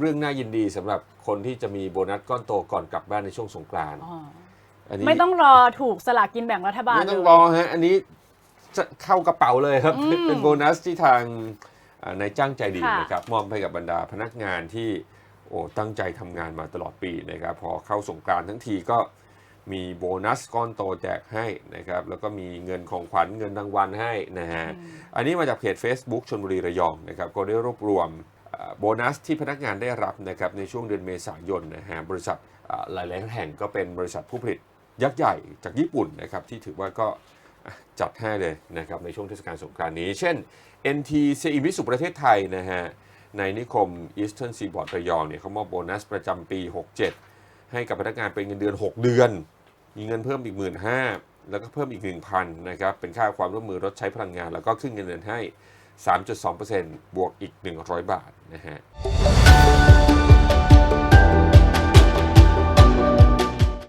เรื่องน่ายินดีสำหรับคนที่จะมีโบนัสก้อนโตก่อนกลับบ้านในช่วงสงกรานต์อ๋ออันนี้ไม่ต้องรอถูกสลากกินแบ่งรัฐบาลไม่ต้องเลยรอฮะอันนี้จะเข้ากระเป๋าเลยครับ อืมเป็นโบนัสที่ทางอ่านายจ้างใจดีค่ะ นะครับมอบให้กับบรรดาพนักงานที่โอ้ตั้งใจทำงานมาตลอดปีนะครับพอเข้าสงกรานต์ทั้งทีก็มีโบนัสก้อนโตแจกให้นะครับแล้วก็มีเงินของขวัญเงินรางวัลให้นะฮะ อันนี้มาจากเพจ Facebook ชนบุรีระยองนะครับก็ได้รวบรวมเอ่อ โบนัสที่พนักงานได้รับนะครับในช่วงเดือนเมษายนนะฮะบริษัทหลายๆแห่งก็เป็นบริษัทผู้ผลิตยักษ์ใหญ่จากญี่ปุ่นนะครับที่ถือว่าก็จัดให้เลยนะครับในช่วงเทศกาลสงกรานต์นี้ เช่น NT เซอิมิสุประเทศไทยนะฮะในนิคม Eastern Seaboard ระยองเนี่ยเขามอบโบนัสประจำปี 67 ให้กับพนักงานเป็นเงินเดือน 6 เดือน มีเงินเพิ่มอีก 1 5ื่นแล้วก็เพิ่มอีก 1,000นะครับเป็นค่าความร่วมมือลดใช้พลังงาน แล้วก็ขึ้นเงินเดือนให้ 3.2%บวกอีก 100 บาทนะฮะ